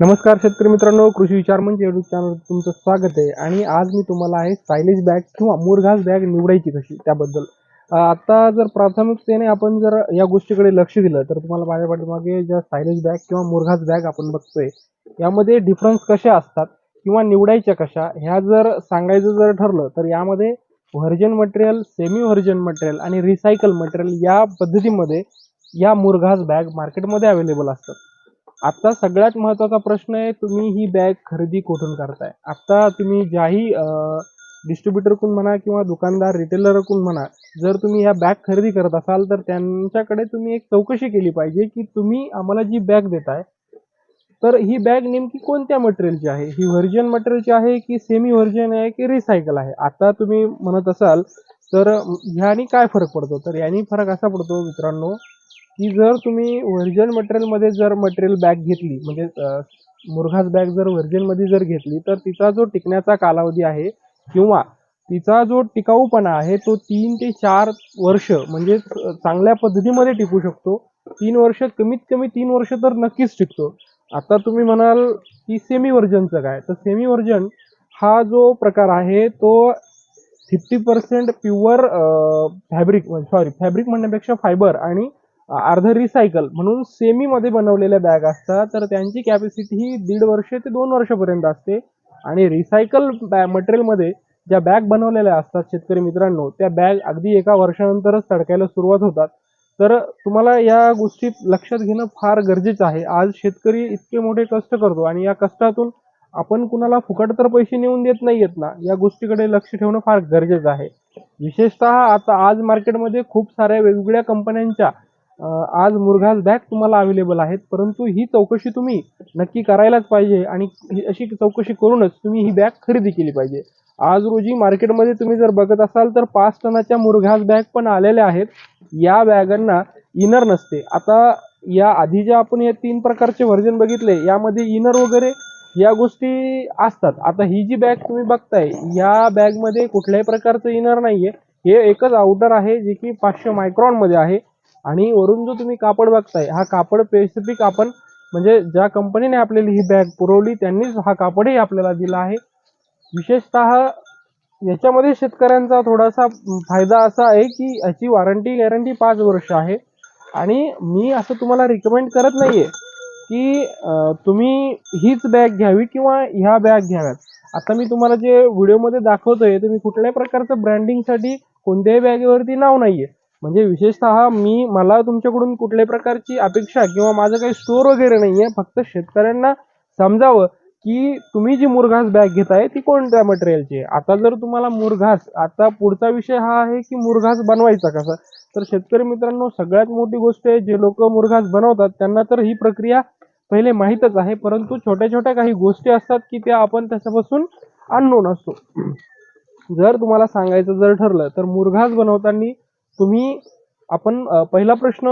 नमस्कार शेतकरी मित्रांनो कृषी विचार म्हणजे युट्यूब चॅनल तुमचं स्वागत आहे. आणि आज मी तुम्हाला आहे सायलेज बॅग किंवा मुरघास बॅग निवडायची कशी त्याबद्दल. आता जर प्राथमिकतेने आपण जर या गोष्टीकडे लक्ष दिलं तर तुम्हाला माझ्या पाठीमागे ज्या सायलेज बॅग किंवा मुरघास बॅग आपण बघतोय यामध्ये डिफरन्स कशा असतात किंवा निवडायच्या कशा ह्या जर सांगायचं जर ठरलं तर यामध्ये virgin material semi virgin material आणि रिसायकल मटेरियल या पद्धतीमध्ये या मुरघास बॅग मार्केटमध्ये अवेलेबल असतात. आता सगळ्यात महत्त्वाचा प्रश्न आहे तुम्ही ही बॅग खरेदी कुठून करताय? आता तुम्ही ज्याही डिस्ट्रीब्युटरकडून म्हणा किंवा दुकानदार रिटेलरकडून म्हणा जर तुम्ही ह्या बॅग खरेदी करत असाल तर त्यांच्याकडे तुम्ही एक चौकशी केली पाहिजे की तुम्ही आम्हाला जी बॅग देताय तर ही बॅग नेमकी कोणत्या मटेरियलची आहे? ही व्हर्जन मटेरियलची आहे की सेमी व्हर्जन आहे की रिसायकल आहे? आता तुम्ही म्हणत असाल तर ह्यानी काय फरक पडतो? तर यानी फरक असा पडतो मित्रांनो की जर तुम्ही व्हर्जन मटेरियलमध्ये जर मटेरियल बॅग घेतली म्हणजे मुरघास बॅग जर व्हर्जनमध्ये जर घेतली तर तिचा जो टिकण्याचा कालावधी आहे किंवा तिचा जो टिकाऊपणा आहे तो तीन ते चार वर्ष म्हणजे चांगल्या पद्धतीमध्ये टिकू शकतो. तीन वर्ष कमीत कमी तीन वर्ष तर नक्कीच टिकतो. आता तुम्ही म्हणाल की सेमी व्हर्जनचं काय? तर सेमी व्हर्जन हा जो प्रकार आहे तो fifty percent pure fabric sorry fabric म्हणण्यापेक्षा फायबर आणि अर्ध रिसायकल म्हणून सेमीमध्ये बनवलेल्या बॅग असतात. तर त्यांची कॅपॅसिटी ही दीड वर्ष ते दोन वर्षापर्यंत असते. आणि रिसायकल बॅ मटेरियलमध्ये ज्या बॅग बनवलेल्या असतात शेतकरी मित्रांनो त्या बॅग अगदी एका वर्षानंतरच तडकायला सुरुवात होतात. तर तुम्हाला या गोष्टी लक्षात घेणं फार गरजेचं आहे. आज शेतकरी इतके मोठे कष्ट करतो आणि या कष्टातून आपण कुणाला फुकट तर पैसे नेऊन देत नाही येत ना या गोष्टीकडे लक्ष ठेवणं फार गरजेचं आहे. विशेषतः आता आज मार्केटमध्ये खूप साऱ्या वेगवेगळ्या कंपन्यांच्या आज मुरघास बॅग तुम्हाला अवेलेबल आहेत परंतु ही चौकशी तुम्ही नक्की करायलाच पाहिजे आणि ही अशी चौकशी करूनच तुम्ही ही बॅग खरेदी केली पाहिजे. आज रोजी मार्केटमध्ये तुम्ही जर बघत असाल तर पाच टनाच्या मुरघास बॅग पण आलेल्या आहेत. या बॅगांना इनर नसते. आता या आधी ज्या आपण या तीन प्रकारचे व्हर्जन बघितले यामध्ये इनर वगैरे या गोष्टी असतात. आता ही जी बॅग तुम्ही बघताय या बॅगमध्ये कुठल्याही प्रकारचं इनर नाहीये. हे एकच आउटर आहे जे की पाचशे मायक्रॉनमध्ये आहे. आणि वरून जो तुम्ही कापड बघताय हा कापड स्पेसिफिक आपण म्हणजे ज्या कंपनीने आपल्याला ही बॅग पुरवली त्यांनीच हा कापडही आपल्याला दिला आहे. विशेषतः याच्यामध्ये शेतकऱ्यांचा थोडासा फायदा असा आहे की याची वॉरंटी गॅरंटी पाच वर्ष आहे. आणि मी असं तुम्हाला रिकमेंड करत नाहीये की तुम्ही हीच बॅग घ्यावी किंवा ह्या बॅग घ्याव्यात. आता मी तुम्हाला जे व्हिडिओमध्ये दाखवतोय तुम्ही कुठल्याही प्रकारचं ब्रँडिंगसाठी कोणत्याही बॅगेवरती नाव नाहीये. म्हणजे विशेषतः मी मला तुमच्याकडून कुठल्याही प्रकारची अपेक्षा किंवा माझं काही स्टोर वगैरे नाही आहे फक्त शेतकऱ्यांना समजावं की तुम्ही जी मुरघास बॅग घेताय ती कोणत्या मटेरियलची आहे? आता जर तुम्हाला मुरघास आता पुढचा विषय हा आहे की मुरघास बनवायचा कसा? तर शेतकरी मित्रांनो सगळ्यात मोठी गोष्ट आहे जे लोक मुरघास बनवतात त्यांना तर ही प्रक्रिया पहिले माहीतच आहे परंतु छोट्या छोट्या काही गोष्टी असतात की त्या आपण त्याच्यापासून अननोन असतो. जर तुम्हाला सांगायचं जर ठरलं तर मुरघास बनवताना तुम्ही आपण पहिला प्रश्न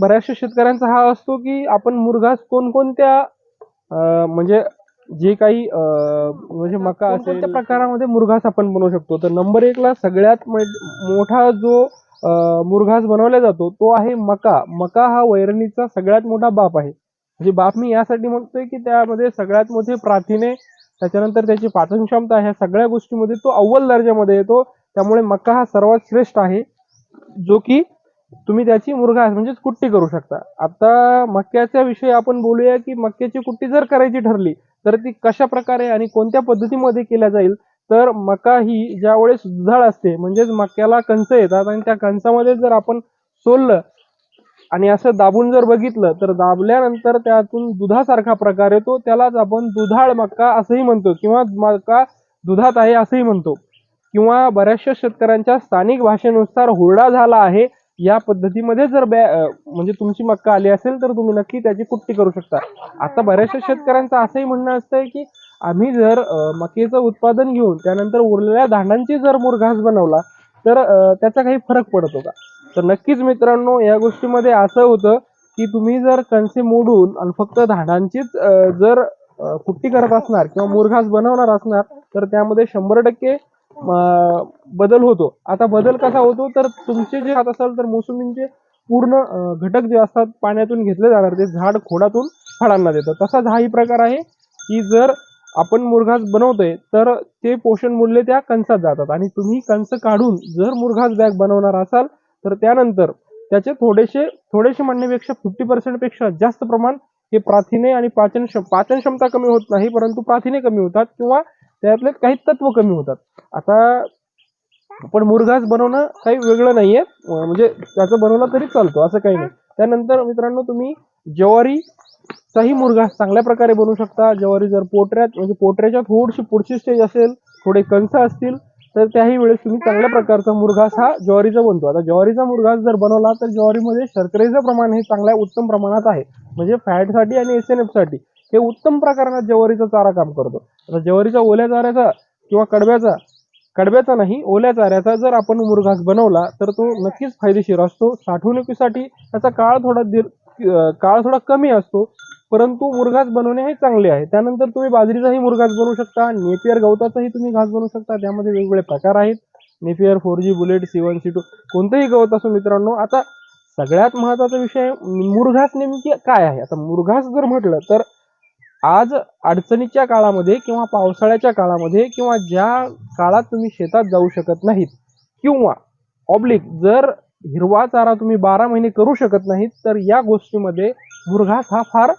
बऱ्याचशा शेतकऱ्यांचा हा असतो की आपण मुरघास कोणकोणत्या म्हणजे जे काही म्हणजे मका असेल कोणत्या प्रकारामध्ये मुरघास आपण बनवू शकतो? तर नंबर एकला सगळ्यात मोठा जो मुरघास बनवला जातो तो आहे मका. मका हा वैरणीचा सगळ्यात मोठा बाप आहे. म्हणजे बाप मी यासाठी म्हणतोय की त्यामध्ये सगळ्यात मोठे प्रथिने त्याच्यानंतर त्याची पाचन क्षमता ह्या सगळ्या गोष्टीमध्ये तो अव्वल दर्जामध्ये येतो. त्यामुळे मका हा सर्वात श्रेष्ठ आहे. जो की तुम्ही त्याची मुरघास म्हणजेच कुट्टी करू शकता. आता मक्याच्या विषयी आपण बोलूया की मक्याची कुट्टी जर करायची ठरली तर ती कशा प्रकारे आणि कोणत्या पद्धतीमध्ये केल्या जाईल? तर मका ही ज्या वेळेस दुधाळ असते म्हणजेच मक्याला कंच येतात आणि त्या कंचामध्ये जर आपण सोललं आणि असं दाबून जर बघितलं तर दाबल्यानंतर त्यातून दुधासारखा प्रकार येतो. त्यालाच आपण दुधाळ मक्का असंही म्हणतो किंवा मका दुधात आहे असंही म्हणतो. किंवा बऱ्याचशा शेतकऱ्यांच्या स्थानिक भाषेनुसार हुरडा झाला आहे या पद्धतीमध्ये जर बॅ म्हणजे तुमची मक्का आली असेल तर तुम्ही नक्की त्याची कुट्टी करू शकता. आता बऱ्याचशा शेतकऱ्यांचं असंही म्हणणं असतंय की आम्ही जर अं, मक्याचं उत्पादन घेऊन त्यानंतर उरलेल्या धांडांची जर मुरघास बनवला तर त्याचा काही फरक पडतो का? तर नक्कीच मित्रांनो या गोष्टीमध्ये असं होतं की तुम्ही जर कणसे मोडून आणि फक्त धाडांचीच जर कुट्टी करत असणार किंवा मुरघास बनवणार असणार तर त्यामध्ये शंभर टक्के बदल होतो. आता बदल कसा होतो? तर तुमचे जे खात असाल तर मोसंबींचे पूर्ण घटक जे असतात पाण्यातून घेतले जाणार. ते झाड खोडातून फळांना देतं तसाच हाही प्रकार आहे की जर आपण मुरघास बनवतोय तर ते पोषण मूल्य त्या कणसात जातात. आणि तुम्ही कणस काढून जर मुरघास बॅग बनवणार असाल तर त्यानंतर त्याचे थोडेसे थोडेसे म्हणण्यापेक्षा फिफ्टी पर्सेंटपेक्षा जास्त प्रमाण हे प्राथिने आणि पाचन पाचन क्षमता कमी होत नाही परंतु प्राथिने कमी होतात किंवा त्यातले काही तत्व कमी होतात. आता पण मुरघास बनवणं काही वेगळं नाहीये. म्हणजे त्याचं बनवलं तरी चालतो असं काही नाही. त्यानंतर मित्रांनो तुम्ही ज्वारी चाही मुरघास चांगल्या प्रकारे बनवू शकता. ज्वारी जर पोटऱ्यात म्हणजे पोटऱ्याच्या थोडीशी पुढची स्टेज असेल थोडे कंस असतील तर त्याही वेळेस तुम्ही चांगल्या प्रकारचा मुरघास हा ज्वारीचा बनतो. आता ज्वारीचा मुरघास जर बनवला तर ज्वारीमध्ये शर्करेचं प्रमाण हे चांगल्या उत्तम प्रमाणात आहे. म्हणजे फॅटसाठी आणि एस एनसाठी. हे उत्तम प्रकारात ज्वारीचा चारा काम करतो. आता ज्वारीचा ओल्या चाऱ्याचा किंवा कडब्याचा कडब्याचा नाही ओल्या चाऱ्याचा जर आपण मुरघास बनवला तर तो नक्कीच फायदेशीर असतो. साठवणुकीसाठी त्याचा काळ थोडा दीर काळ थोडा कमी असतो परंतु मुरघास बनवणे हे चांगले आहे. त्यानंतर तुम्ही बाजरीचाही मुरघास बनवू शकता नेपियर गवताचाही तुम्ही घास बनवू शकता. त्यामध्ये वेगवेगळे प्रकार आहेत. Napier four G bullet C one C two कोणतंही गवत असो मित्रांनो. आता सगळ्यात महत्त्वाचा विषय मुरघास नेमकी काय आहे? आता मुरघास जर म्हटलं तर आज अडचणीच्या काळामध्ये किंवा पावसाळ्याच्या काळामध्ये किंवा ज्या काळात तुम्ही शेतात जाऊ शकत नाहीत किंवा ऑब्लिक जर हिरवा चारा तुम्ही बारा महिने करू शकत नाहीत तर या गोष्टीमध्ये मुरघास हा फार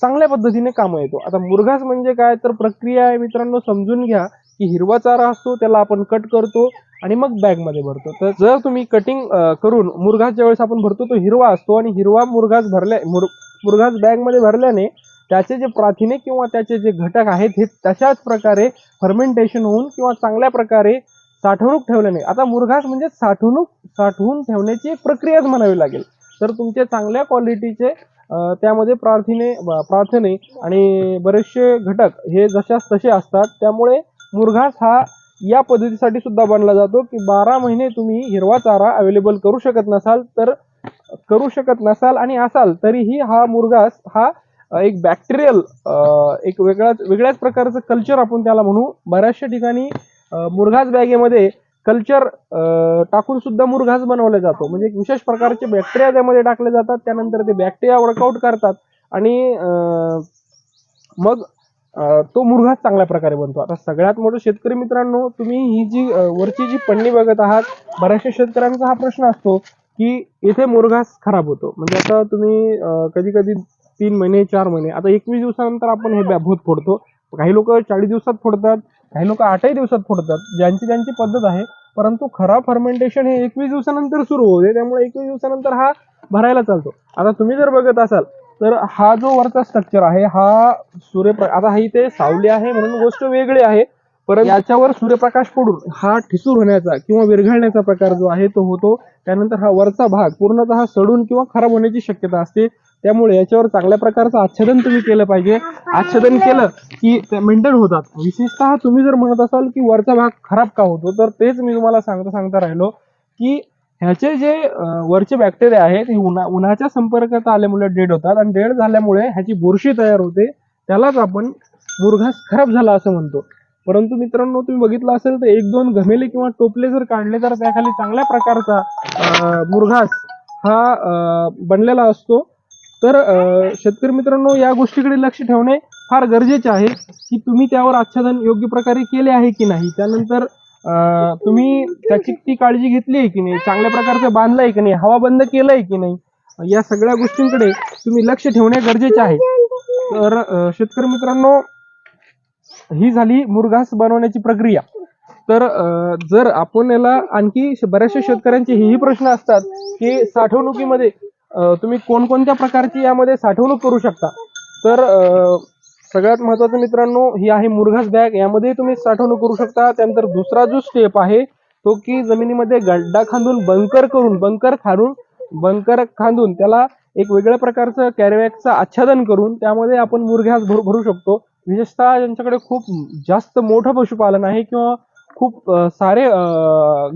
चांगल्या पद्धतीने कामं येतो. आता मुरघास म्हणजे काय? तर प्रक्रिया आहे मित्रांनो समजून घ्या की हिरवा चारा असतो त्याला आपण कट करतो आणि मग बॅगमध्ये भरतो. तर जर तुम्ही कटिंग करून मुरघास ज्यावेळेस आपण भरतो तो हिरवा असतो आणि हिरवा मुरघास भरल्या मुर मुरघास बॅगमध्ये भरल्याने त्याचे जे प्राथिने किंवा त्याचे जे घटक आहेत हे तशाच प्रकारे फर्मेंटेशन होऊन किंवा चांगल्या प्रकारे साठवणूक ठेवल्याने आता मुरघास म्हणजे साठवणूक साठवून ठेवण्याची एक प्रक्रियाच म्हणावी लागेल. तर तुमचे चांगल्या क्वालिटीचे त्यामध्ये प्रार्थने ब- प्रार्थने आणि बरेचसे घटक हे जशास तसे असतात त्यामुळे मुरघास हा या पद्धतीसाठी सुद्धा बनला जातो की बारा महिने तुम्ही हिरवा चारा अवेलेबल करू शकत नसाल तर करू शकत नसाल आणि असाल तरीही हा मुरघास हा एक बॅक्टेरियल एक वेगळाच वेगळ्याच प्रकारचं कल्चर आपण त्याला म्हणू. बऱ्याचशा ठिकाणी अ, मुरघास बॅगेमध्ये कल्चर टाकून सुद्धा मुरघास बनवला जातो. म्हणजे एक विशेष प्रकारचे बॅक्टेरिया त्यामध्ये टाकले जातात. त्यानंतर ते बॅक्टेरिया वर्कआउट करतात आणि मग तो मुरघास चांगल्या प्रकारे बनतो. आता सगळ्यात मोठं शेतकरी मित्रांनो तुम्ही ही जी वरची जी पन्नी बघत आहात बऱ्याचशा शेतकऱ्यांचा हा प्रश्न असतो की इथे मुरघास खराब होतो. म्हणजे आता तुम्ही कधी कधी तीन महिने चार महिने आता एकवीस दिवसानंतर आपण हे भूत फोडतो. काही लोक चाळीस दिवसात फोडतात काही लोक आठही दिवसात फोडतात. ज्यांची त्यांची पद्धत आहे परंतु खराब फर्मेंटेशन हे एकवीस दिवसानंतर सुरू होते. त्यामुळे एकवीस दिवसानंतर हा भरायला चालतो. आता तुम्ही जर बघत असाल तर हा जो वरचा स्ट्रक्चर आहे हा सूर्यप्र आता हा इथे सावली आहे म्हणून गोष्ट वेगळी आहे. परंतु याच्यावर सूर्यप्रकाश पडून हा ठिसूर होण्याचा किंवा विरघळण्याचा प्रकार जो आहे तो होतो. त्यानंतर हा वरचा भाग पूर्णतः सडून किंवा खराब होण्याची शक्यता असते. त्यामुळे याच्यावर चांगल्या प्रकारचं आच्छादन तुम्ही केलं पाहिजे. आच्छादन केलं की ते मेंटेन होतात. विशेषतः तुम्ही जर म्हणत असाल की वरचा भाग खराब का होतो तर तेच मी तुम्हाला सांगता सांगता राहिलो की ह्याचे जे वरचे बॅक्टेरिया आहेत हे उन्हा उन्हाच्या संपर्कात आल्यामुळे डेड होतात आणि डेड झाल्यामुळे ह्याची बुरशी तयार होते. त्यालाच आपण मुरघास खराब झाला असं म्हणतो. परंतु मित्रांनो तुम्ही बघितलं असेल तर एक दोन घमेले किंवा टोपले जर काढले तर त्याखाली चांगल्या प्रकारचा मुरघास हा अं, बनलेला असतो. तर अं, शेतकरी मित्रांनो या गोष्टीकडे लक्ष ठेवणे फार गरजेचे आहे की तुम्ही त्यावर आच्छादन योग्य प्रकारे केले आहे की नाही. त्यानंतर तुम्ही त्याची ती काळजी घेतली आहे की नाही चांगल्या प्रकारचं बांधलं आहे की नाही हवा बंद केलं आहे की नाही या सगळ्या गोष्टींकडे तुम्ही लक्ष ठेवणे गरजेचे आहे. तर शेतकरी मित्रांनो ही झाली मुरघास बनवण्याची प्रक्रिया. तर जर आपण याला आणखी बऱ्याचशा शेतकऱ्यांचे हेही प्रश्न असतात की साठवणुकीमध्ये तुम्ही कोणकोणत्या प्रकारची यामध्ये साठवणूक करू शकता? तर सगळ्यात महत्वाचं मित्रांनो ही आहे मुरघास बॅग. यामध्ये तुम्ही साठवणूक करू शकता. त्यानंतर दुसरा जो स्टेप आहे तो की जमिनीमध्ये गड्डा खांदून बंकर करून बंकर खाणून बंकर खांदून त्याला एक वेगळ्या प्रकारचं कॅरीबॅगचं आच्छादन करून त्यामध्ये आपण मुरघास भरू भरू शकतो. विशेषतः ज्यांच्याकडे खूप जास्त मोठं पशुपालन आहे किंवा खूप सारे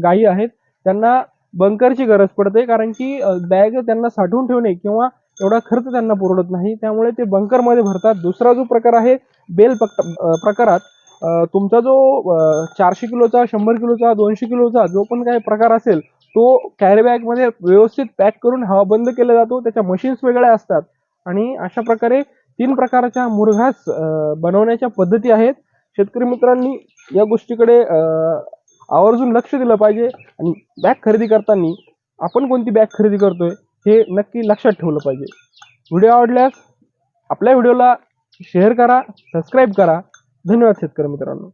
गायी आहेत त्यांना बंकरची गरज पडते कारण की बॅग त्यांना साठवून ठेवणे किंवा एवढा खर्च त्यांना पुरवत नाही त्यामुळे ते बंकरमध्ये भरतात. दुसरा जो प्रकार आहे बेल पक प्रकारात तुमचा जो चारशे किलोचा शंभर किलोचा दोनशे किलोचा जो पण काही प्रकार असेल तो कॅरीबॅगमध्ये व्यवस्थित पॅक करून हवा बंद केला जातो त्याच्या मशीन्स वेगळ्या असतात. आणि अशा प्रकारे तीन प्रकारच्या मुरघास बनवण्याच्या पद्धती आहेत. शेतकरी मित्रांनी या गोष्टीकडे आवर्जून लक्ष दिलं पाहिजे आणि बॅग खरेदी करताना आपण कोणती बॅग खरेदी करतोय हे नक्की लक्षात ठेवलं पाहिजे. व्हिडिओ आवडल्यास आपल्या व्हिडिओला शेअर करा सबस्क्राईब करा. धन्यवाद शेतकरी मित्रांनो.